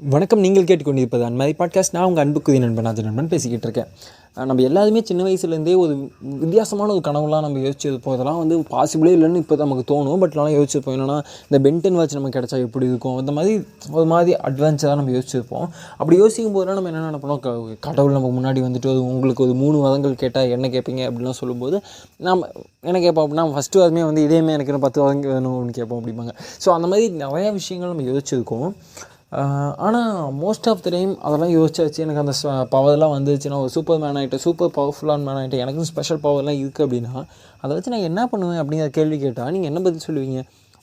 வணக்கம் நீங்கள் கேட்டுக்கொண்டிருப்பது அன்மாதிரி பாட்காஸ்ட் நான் உங்கள் அன்புக்குதி நண்பன் அது நண்பன் பேசிக்கிட்டு இருக்கேன். நம்ம எல்லாருமே சின்ன வயசுலேருந்தே ஒரு வித்தியாசமான ஒரு கனவுலாம் நம்ம யோசிச்சது போதெல்லாம் வந்து பாசிபிளே இல்லைன்னு இப்போ நமக்கு தோணும். பட் நான் யோசிச்சிருப்போம் என்னென்னா இந்த பென்டன் வாட்ச் நமக்கு கிடச்சா எப்படி இருக்கும்? அந்த மாதிரி ஒரு மாதிரி அட்வான்ஸாக நம்ம யோசிச்சிருப்போம். அப்படி யோசிக்கும் போதெல்லாம் நம்ம என்ன நினைப்போம் கடவுள் நமக்கு முன்னாடி வந்துட்டு அது உங்களுக்கு ஒரு மூணு வதங்கள் கேட்டால் என்ன கேட்பீங்க அப்படின்லாம் சொல்லும்போது நம்ம என்ன கேட்போம் அப்படின்னா ஃபஸ்ட்டு அதுமே வந்து இதேமே எனக்கு இன்னும் பத்து வதங்க வேணும் அப்படின்னு கேட்போம் அப்படிம்பாங்க. ஸோ அந்த மாதிரி நிறையா விஷயங்கள் நம்ம யோசிச்சிருக்கோம். ஆனால் மோஸ்ட் ஆஃப் த டைம் அதெல்லாம் யோசிச்சாச்சு. எனக்கு அந்த பவர்லாம் வந்துச்சுன்னா ஒரு சூப்பர் மேன் ஆகிட்டு சூப்பர் பவர்ஃபுல்லான மேன் ஆகிட்டு எனக்கும் ஸ்பெஷல் பவர்லாம் இருக்குது அப்படின்னா அதை வச்சு நான் என்ன பண்ணுவேன் அப்படிங்கிற கேள்வி கேட்டால் நீங்கள் என்ன பதில் சொல்லுவீங்க?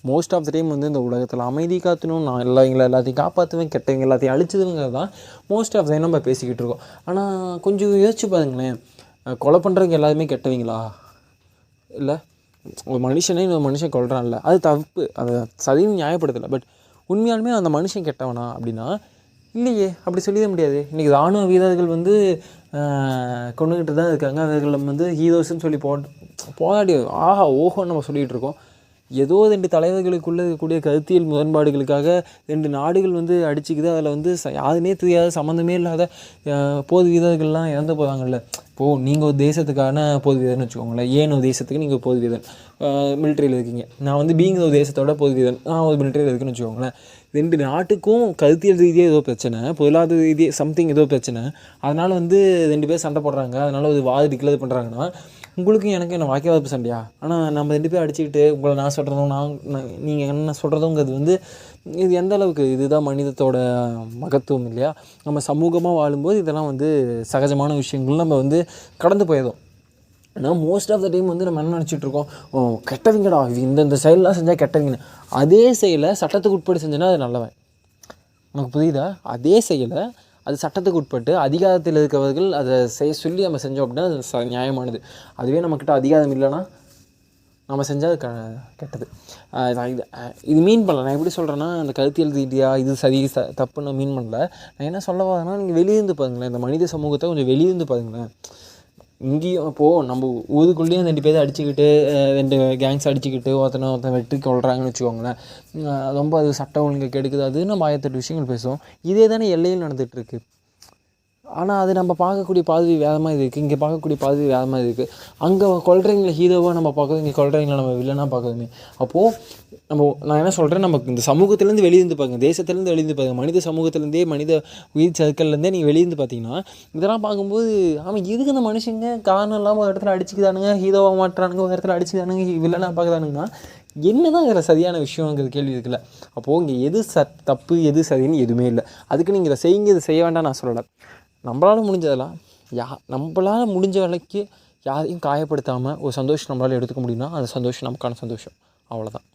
மோஸ்ட் ஆஃப் த டைம் வந்து இந்த உலகத்தில் அமைதி காத்தணும் நான் எல்லாவங்களை எல்லாத்தையும் காப்பாற்றுவேன் கெட்டவங்க எல்லாத்தையும் அழிச்சதுங்கிறது தான் மோஸ்ட் ஆஃப் த டைம் நம்ம பேசிக்கிட்டு இருக்கோம். ஆனால் கொஞ்சம் யோசிச்சு பாருங்களேன். கொலை பண்ணுறவங்க எல்லாருமே கெட்டவங்களா? இல்லை? ஒரு மனுஷனே இன்னொரு மனுஷன் கொள்கிறான்ல அது தப்பு. அதை சதின்னு நியாயப்படுத்தலை. பட் உண்மையாலுமே அந்த மனுஷன் கெட்டவனா அப்படின்னா இல்லையே அப்படி சொல்லிட முடியாது. இன்றைக்கி ராணுவ வீரர்கள் வந்து கொண்டுகிட்டு தான் இருக்காங்க. அவர்கள் வந்து ஹீரோஸ்ன்னு சொல்லி போ போராடி ஆஹா ஓஹோன்னு நம்ம சொல்லிகிட்டு இருக்கோம். ஏதோ ரெண்டு தலைவர்களுக்குள்ளே இருக்கக்கூடிய கருத்தியல் முரண்பாடுகளுக்காக ரெண்டு நாடுகள் வந்து அடிச்சுக்குது. அதில் வந்து ச- யாருமே தெரியாத சம்மந்தமே இல்லாத அஹ், போர் வீரர்கள்லாம் இறந்து போகிறாங்கல்ல இப்போது நீங்கள் ஒரு தேசத்துக்கான போர் வீரர்னு வச்சுக்கோங்களேன். ஏன் ஒரு தேசத்துக்கு நீங்கள் போர் வீரன் மிலிட்ரியில் இருக்கீங்க. நான் வந்து பீங் ஒரு தேசத்தோட போர் வீரன் நான் ஒரு மிலிட்ரியில் இருக்குன்னு வச்சுக்கோங்களேன். ரெண்டு நாட்டுக்கும் கருத்தியல் ரீதியாக ஏதோ பிரச்சனை பொருளாதார ரீதியாக சம்திங் ஏதோ பிரச்சனை. அதனால் வந்து ரெண்டு பேர் சண்டை போடுறாங்க. அதனால் ஒரு வாது டிக்ளேர் பண்ணுறாங்கன்னா உங்களுக்கும் எனக்கு என்ன வாக்கியவாதப்பு சண்டையா? ஆனால் நம்ம ரெண்டு பேரும் அடிச்சுக்கிட்டு உங்களை நான் சொல்கிறதும் நான் நீங்கள் என்ன சொல்கிறதுங்கிறது வந்து இது எந்த அளவுக்கு இதுதான் மனிதத்தோட மகத்துவம் இல்லையா? நம்ம சமூகமாக வாழும்போது இதெல்லாம் வந்து சகஜமான விஷயங்கள். நம்ம வந்து கடந்து போயிடும் ஆனால் மோஸ்ட் ஆஃப் த டைம் வந்து நம்ம என்ன நினச்சிட்ருக்கோம்? கெட்டவங்கடா இது இந்த இந்த செயலெலாம் செஞ்சால் கெட்டவங்க அதே செயலை சட்டத்துக்கு உட்பட்டு செஞ்சேன்னா அது நல்லவன். உனக்கு புரியுதா? அதே செயலை அது சட்டத்துக்கு உட்பட்டு அதிகாரத்தில் இருக்கிறவர்கள் அதை செய்ய சொல்லி நம்ம செஞ்சோம் அப்படின்னா அது ச நியாயமானது. அதுவே நம்மக்கிட்ட அதிகாரம் இல்லைன்னா நம்ம செஞ்சால் அது க கெட்டது. நான் இது இது மீன் பண்ணல. நான் எப்படி சொல்கிறேன்னா அந்த கருத்தியல் ரீதியாக இது சரி ச தப்புன்னு நான் மீன் பண்ணல. நான் என்ன சொல்ல வரேன்னா நீங்கள் வெளியிருந்து பாருங்களேன். இந்த மனித சமூகத்தை கொஞ்சம் வெளியிருந்து பாருங்களேன். இங்கேயும் இப்போது நம்ம ஊருக்குள்ளேயும் ரெண்டு பேர் அடிச்சுக்கிட்டு ரெண்டு கேங்ஸ் அடிச்சுக்கிட்டு ஒருத்தனை ஒருத்தன் வெட்டி கொள்கிறாங்கன்னு வச்சுக்கோங்களேன். ரொம்ப அது சட்டம் ஒழுங்கு கெடுக்குது அது நம்ம ஆயிரத்தெட்டு விஷயங்கள் பேசுவோம். இதே தானே எல்லையில் நடந்துகிட்ருக்கு இருக்கு. ஆனால் அது நம்ம பார்க்கக்கூடிய பாதவி வேறு மாதிரி இருக்குது இங்கே பார்க்கக்கூடிய பாதவி வேறு மாதிரி இருக்குது அங்கே கொள்றவங்கள ஹீரோவாக நம்ம பார்க்குறோம் இங்கே கொள்றவங்கள நம்ம வில்லனாக பார்க்குறோமே அப்போது நம்ம நான் என்ன சொல்கிறேன் நமக்கு இந்த சமூகத்துலேருந்து வெளியிருந்து பாருங்க. தேசத்துலேருந்து வெளியிருந்து பாருங்க. மனித சமூகத்துலேருந்தே மனித உயிர் சர்க்கிள்லேருந்தே நீங்கள் வெளியிருந்து பார்த்தீங்கன்னா இதெல்லாம் பார்க்கும்போது ஆமாம் எதுக்கு இந்த மனுஷங்க காரணம் இல்லாமல் ஒரு இடத்துல அடிச்சுக்கிறானுங்க ஹீரோவாக மாட்டுறானுங்க ஒரு இடத்துல அடிச்சுதானுங்க வில்லனாக பார்க்குறானுங்கன்னா என்னதான் இதில் சரியான விஷயங்கிற கேள்வி இருக்குல்ல. அப்போது இங்கே எது ச தப்பு எது சரின்னு எதுவுமே இல்லை. அதுக்கு நீங்கள் இதை செய்யுங்க இதை செய்ய வேண்டாம் நான் சொல்லலை. நம்மளால் முடிஞ்சதெல்லாம் யா நம்மளால் முடிஞ்ச வேலைக்கு யாரையும் காயப்படுத்தாமல் ஒரு சந்தோஷம் நம்மளால் எடுத்துக்க முடியும்னா அந்த சந்தோஷம் நமக்கான சந்தோஷம். அவ்வளோதான்